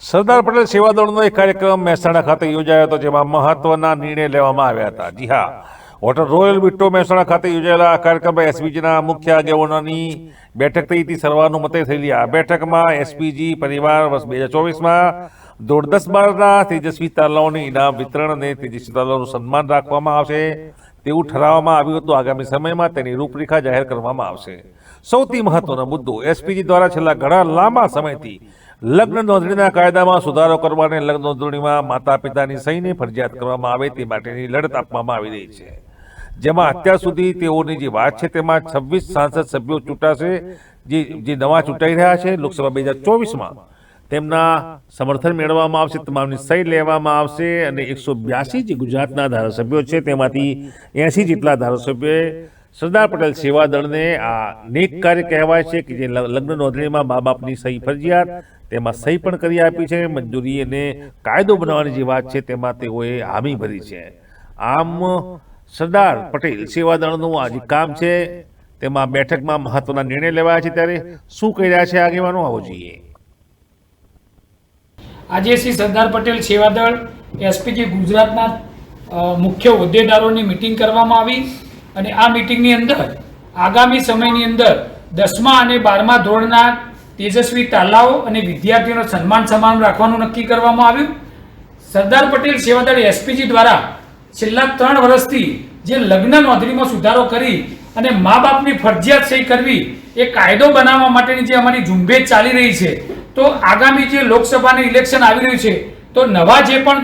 સરદાર પટેલ સેવા દળનો એક કાર્યક્રમ મહેસાણા ખાતે યોજાયો હતો, જેમાં મહત્વના નિર્ણય લેવામાં આવ્યા હતા. જી હા હોટલ રોયલ વિટ્ટો મહેસાણા ખાતે યોજાયેલા આ કાર્યક્રમમાં એસપીજીના મુખ્ય આગેવાનોની બેઠક થઈ હતી. સર્વાનુમતે થયેલી આ બેઠકમાં એસપીજી પરિવાર વર્ષ બે હજાર ચોવીસમાં દોઢ દસ બારના તેજસ્વી તાલાઓને ઇનામ વિતરણ અને તેજસ્વી તાલાઓનું સન્માન રાખવામાં આવશે તેવું ઠરાવવામાં આવ્યું હતું. આગામી સમયમાં તેની રૂપરેખા જાહેર કરવામાં આવશે. સૌથી મહત્વનો મુદ્દો એસપીજી દ્વારા છેલ્લા ઘણા લાંબા સમયથી લગ્ન નોંધણીના કાયદામાં સુધારો કરવાને લગ્ન નોંધણીમાં માતા પિતાની સહીને ફરજિયાત કરવામાં આવે તે માટેની લડત આપવામાં આવી રહી છે. જેમાં અત્યાર સુધી તેઓની જે વાત છે તેમાં છવ્વીસ સાંસદ સભ્યો ચૂંટાશે, જે જે નવા ચૂંટાઈ રહ્યા છે લોકસભા બે હજાર ચોવીસમાં, તેમના સમર્થન મેળવવામાં આવશે, તમામની સહી લેવામાં આવશે અને એકસો બ્યાસી જે ગુજરાતના ધારાસભ્યો છે તેમાંથી એંસી જેટલા ધારાસભ્યોએ સરદાર પટેલ સેવા દળને આ નેક કાર્ય કહેવાય છે કે જે લગ્ન નોંધણીમાં મા બાપની સહી ફરજિયાત, તેમાં સહી પણ કરી આપી છે, મંજૂરી અને કાયદો બનાવવાની જે વાત છે તેમાં તેઓએ હામી ભરી છે. આમ સરદાર પટેલ સેવા દળનું આ જે કામ છે, તેમાં બેઠકમાં મહત્વના નિર્ણય લેવાયા છે ત્યારે શું કહી રહ્યા છે આગેવાનો? આવો જોઈએ. આજે શ્રી સરદાર પટેલ સેવાદળ એસપીજી ગુજરાતના મુખ્ય હોદ્દેદારોની મિટિંગ કરવામાં આવી. અને આ મિટિંગની અંદર, આગામી સમયની અંદર દસમા અને બારમા ધોરણના તેજસ્વી તાલાઓ અને વિદ્યાર્થીઓનો સન્માન સમાન રાખવાનું નક્કી કરવામાં આવ્યું. સરદાર પટેલ સેવાદળ એસપીજી દ્વારા છેલ્લા ત્રણ વર્ષથી જે લગ્ન નોંધણીમાં સુધારો કરી અને મા બાપની ફરજિયાત સહી કરવી, એ કાયદો બનાવવા માટેની જે અમારી ઝુંબેશ ચાલી રહી છે, તો આગામી જે લોકસભાનું ઇલેક્શન આવી રહ્યું છે, તો નવા જે પણ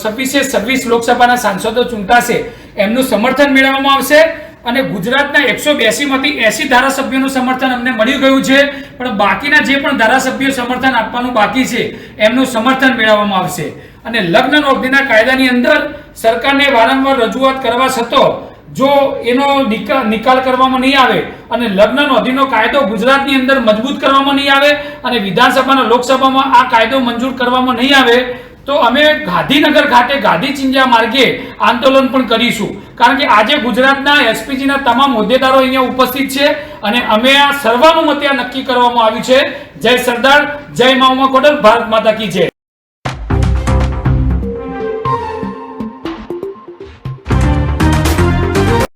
છવ્વીસે છવ્વીસ લોકસભાના સાંસદો ચૂંટાશે એમનું સમર્થન મેળવવામાં આવશે અને ગુજરાતના એકસો માંથી એસી ધારાસભ્યોનું સમર્થન અમને મળી ગયું છે. પણ બાકીના જે પણ ધારાસભ્યો સમર્થન આપવાનું બાકી છે, એમનું સમર્થન મેળવવામાં આવશે. અને લગ્ન નોંધણીના કાયદાની અંદર સરકારને વારંવાર રજૂઆત કરવા છતાં જો એનો નિકાલ નિકાલ કરવામાં નહીં આવે અને લગ્ન નોંધીનો કાયદો ગુજરાતની અંદર મજબૂત કરવામાં નહીં આવે અને વિધાનસભાના લોકસભામાં આ કાયદો મંજૂર કરવામાં નહીં આવે તો અમે ગાંધીનગર ખાતે ગાંધી ચિંજા માર્ગે આંદોલન પણ કરીશું. કારણ કે આજે ગુજરાતના એસપીજીના તમામ હોદ્દેદારો અહીંયા ઉપસ્થિત છે અને અમે આ સર્વાનુમતે નક્કી કરવામાં આવ્યું છે. જય સરદાર, જય માઉમા કોડલ ભારત માતા કી જય.